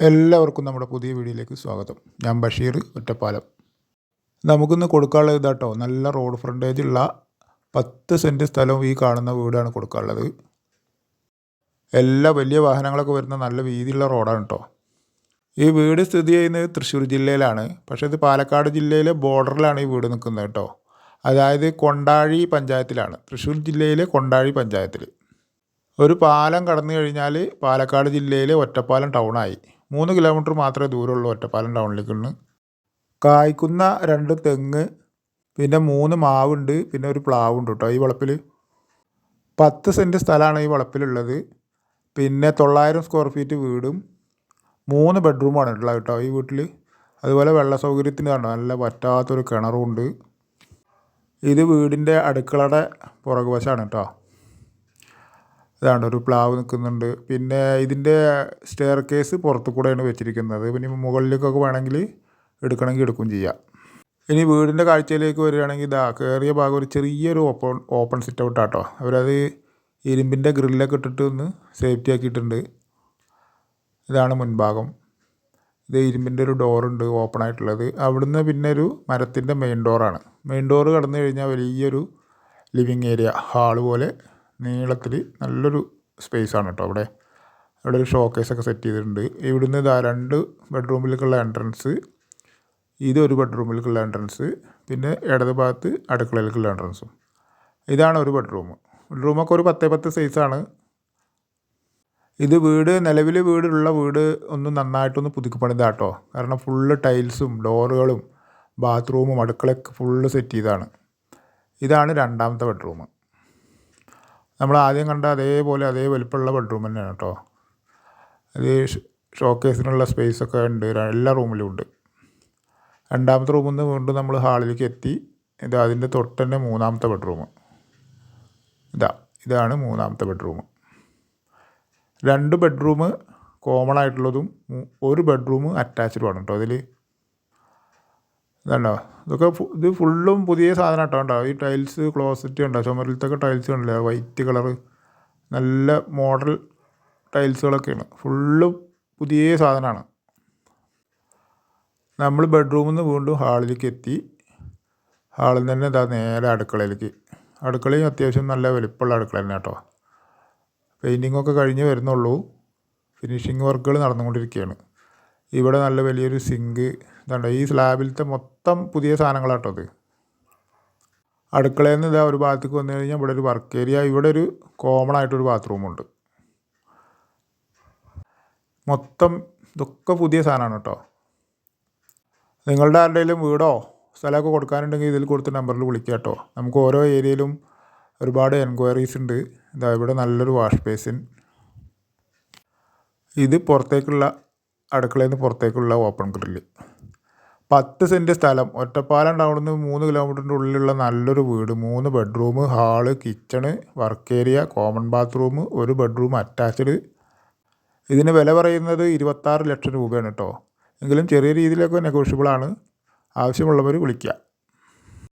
എല്ലാവർക്കും നമ്മുടെ പുതിയ വീഡിയോയിലേക്ക് സ്വാഗതം. ഞാൻ ബഷീർ ഒറ്റപ്പാലം. നമുക്കിന്ന് കൊടുക്കാനുള്ളത് ഇതാട്ടോ. നല്ല റോഡ് ഫ്രണ്ടേജ് ഉള്ള പത്ത് സെന്റ് സ്ഥലവും ഈ കാണുന്ന വീടാണ് കൊടുക്കാനുള്ളത്. എല്ലാ വലിയ വാഹനങ്ങളൊക്കെ വരുന്ന നല്ല വീതിയുള്ള റോഡാണ് കേട്ടോ ഈ വീട് സ്ഥിതി ചെയ്യുന്നത് തൃശ്ശൂർ ജില്ലയിലാണ്. പക്ഷേ ഇത് പാലക്കാട് ജില്ലയിലെ ബോർഡറിലാണ് ഈ വീട് നിൽക്കുന്നത് കേട്ടോ അതായത് കൊണ്ടാഴി പഞ്ചായത്തിലാണ്. തൃശ്ശൂർ ജില്ലയിലെ കൊണ്ടാഴി പഞ്ചായത്തിൽ. ഒരു പാലം കടന്നു കഴിഞ്ഞാൽ പാലക്കാട് ജില്ലയിലെ ഒറ്റപ്പാലം ടൗണായി മൂന്ന് കിലോമീറ്റർ മാത്രമേ ദൂരമുള്ളൂ ഒറ്റപ്പാലം ടൗണിലേക്ക് നിന്ന് കായ്ക്കുന്ന രണ്ട് തെങ്ങ് പിന്നെ മൂന്ന് മാവുണ്ട് പിന്നെ ഒരു പ്ലാവുണ്ട് കേട്ടോ ഈ വളപ്പിൽ പത്ത് സെന്റ് സ്ഥലമാണ് ഈ വളപ്പിലുള്ളത്. പിന്നെ തൊള്ളായിരം സ്ക്വയർ ഫീറ്റ് വീടും മൂന്ന് ബെഡ്റൂമാണ് ഉള്ളത് കേട്ടോ ഈ വീട്ടിൽ അതുപോലെ വെള്ള സൗകര്യത്തിന് കണ്ടോ നല്ല പറ്റാത്തൊരു കിണറുണ്ട് ഇത് വീടിന്റെ അടുക്കളയുടെ പുറകുവശമാണ് കേട്ടോ ഇതാണ് ഒരു പ്ലാവ് നിൽക്കുന്നുണ്ട്. പിന്നെ ഇതിന്റെ സ്റ്റെയർ കേസ് പുറത്തു കൂടെയാണ് വെച്ചിരിക്കുന്നത്. പിന്നെ മുകളിലേക്കൊക്കെ വേണമെങ്കിൽ എടുക്കണമെങ്കിൽ എടുക്കുകയും ചെയ്യാം. ഇനി വീടിന്റെ കാഴ്ചയിലേക്ക് വരികയാണെങ്കിൽ ഇതാ കയറിയ ഭാഗം ഒരു ചെറിയൊരു ഓപ്പൺ ഓപ്പൺ സിറ്റ് ഔട്ട് ആട്ടോ. അവരത് ഇരുമ്പിന്റെ ഗ്രില്ലൊക്കെ ഇട്ടിട്ട് ഒന്ന് സേഫ്റ്റി ആക്കിയിട്ടുണ്ട്. ഇതാണ് മുൻഭാഗം. ഇത് ഇരുമ്പിന്റെ ഒരു ഡോറുണ്ട് ഓപ്പൺ ആയിട്ടുള്ളത്. അവിടുന്ന് പിന്നെ ഒരു മരത്തിന്റെ മെയിൻ ഡോറാണ് മെയിൻ ഡോറ് കടന്നു കഴിഞ്ഞാൽ വലിയൊരു ലിവിങ് ഏരിയ ഹാൾ പോലെ നീളത്തിൽ നല്ലൊരു സ്പേസാണ് കേട്ടോ അവിടെ. അവിടെ ഒരു ഷോക്കേസൊക്കെ സെറ്റ് ചെയ്തിട്ടുണ്ട്. ഇവിടുന്ന് ഇതാ രണ്ട് ബെഡ്റൂമിലേക്കുള്ള എൻട്രൻസ് ഇതൊരു ബെഡ്റൂമിലേക്കുള്ള എൻട്രൻസ് പിന്നെ ഇടത് ഭാഗത്ത് അടുക്കളയിലേക്കുള്ള എൻട്രൻസും. ഇതാണ് ഒരു ബെഡ്റൂം. ബെഡ്റൂമൊക്കെ ഒരു പത്തേ പത്ത് സൈസാണ് ഇത് വീട് നിലവിൽ വീടുള്ള വീട് ഒന്ന് നന്നായിട്ടൊന്ന് പുതുക്കി പണിതാട്ടോ കാരണം ഫുള്ള് ടൈൽസും ഡോറുകളും ബാത്റൂമും അടുക്കളയൊക്കെ ഫുള്ള് സെറ്റ് ചെയ്താണ് ഇതാണ് രണ്ടാമത്തെ ബെഡ്റൂം. നമ്മൾ ആദ്യം കണ്ട അതേപോലെ അതേ വലിപ്പമുള്ള ബെഡ്റൂം തന്നെയാണ് കേട്ടോ അത് ഷോക്കേസിനുള്ള സ്പേസൊക്കെ ഉണ്ട്. എല്ലാ റൂമിലും ഉണ്ട്. രണ്ടാമത്തെ റൂമിൽ നിന്ന് വീണ്ടും നമ്മൾ ഹാളിലേക്ക് എത്തി. ഇത് അതിന്റെ തൊട്ട് തന്നെ മൂന്നാമത്തെ ബെഡ്റൂം ഇതാ ഇതാണ് മൂന്നാമത്തെ ബെഡ്റൂം രണ്ട് ബെഡ്റൂം കോമൺ ആയിട്ടുള്ളതും ഒരു ബെഡ്റൂം അറ്റാച്ച്ഡുമാണ് കേട്ടോ അതിൽ ഇതുണ്ടോ? ഇതൊക്കെ ഇത് ഫുള്ളും പുതിയ സാധനം കേട്ടോ ഉണ്ടോ ഈ ടൈൽസ് ക്ലോസറ്റ് ഉണ്ടോ ചുമരിലത്തൊക്കെ ടൈൽസ് ഉണ്ടല്ലോ വൈറ്റ് കളറ് നല്ല മോഡൽ ടൈൽസുകളൊക്കെയാണ് ഫുള്ളും പുതിയ സാധനമാണ്. നമ്മൾ ബെഡ്റൂമിൽ നിന്ന് വീണ്ടും ഹാളിലേക്ക് എത്തി. ഹാളിൽ നിന്ന് തന്നെ ഇതാ നേരെ അടുക്കളയിലേക്ക്. അടുക്കളയും അത്യാവശ്യം നല്ല വലിപ്പമുള്ള അടുക്കള തന്നെ കേട്ടോ. പെയിന്റിങ്ങൊക്കെ കഴിഞ്ഞ് വരുന്നുള്ളൂ. ഫിനിഷിങ് വർക്കുകൾ നടന്നുകൊണ്ടിരിക്കുകയാണ്. ഇവിടെ നല്ല വലിയൊരു സിങ്ക് ഇതുണ്ട്. ഈ സ്ലാബിലത്തെ മൊത്തം പുതിയ സാധനങ്ങളാട്ടോ അത് അടുക്കളയിൽ നിന്ന് ഇതാ ഒരു ഭാഗത്തേക്ക് വന്നു കഴിഞ്ഞാൽ ഇവിടെ ഒരു വർക്ക് ഏരിയ ഇവിടെ ഒരു കോമൺ ആയിട്ടൊരു ബാത്റൂമുണ്ട് മൊത്തം ഇതൊക്കെ പുതിയ സാധനമാണ് കേട്ടോ നിങ്ങളുടെ ആരുടെയും വീടോ സ്ഥലമൊക്കെ കൊടുക്കാനുണ്ടെങ്കിൽ ഇതിൽ കൊടുത്ത നമ്പറിൽ വിളിക്കുക കേട്ടോ നമുക്ക് ഓരോ ഏരിയയിലും ഒരുപാട് എൻക്വയറീസ് ഉണ്ട്. ഇതാ ഇവിടെ നല്ലൊരു വാഷ് ബേസിൻ ഇത് പുറത്തേക്കുള്ള അടുക്കളയിൽ നിന്ന് പുറത്തേക്കുള്ള ഓപ്പൺ ഗ്രില്ല് പത്ത് സെന്റ് സ്ഥലം. ഒറ്റപ്പാലം ടൗണിൽ നിന്ന് മൂന്ന് കിലോമീറ്ററിന്റെ ഉള്ളിലുള്ള നല്ലൊരു വീട്. മൂന്ന് bedroom hall kitchen work area common bathroom ഒരു ബെഡ്റൂം അറ്റാച്ച്ഡ് ഇതിന് വില പറയുന്നത് ഇരുപത്താറ് ലക്ഷം രൂപയാണ് കേട്ടോ. എങ്കിലും ചെറിയ രീതിയിലൊക്കെ നെഗോഷ്യബിളാണ് ആവശ്യമുള്ളവർ വിളിക്കുക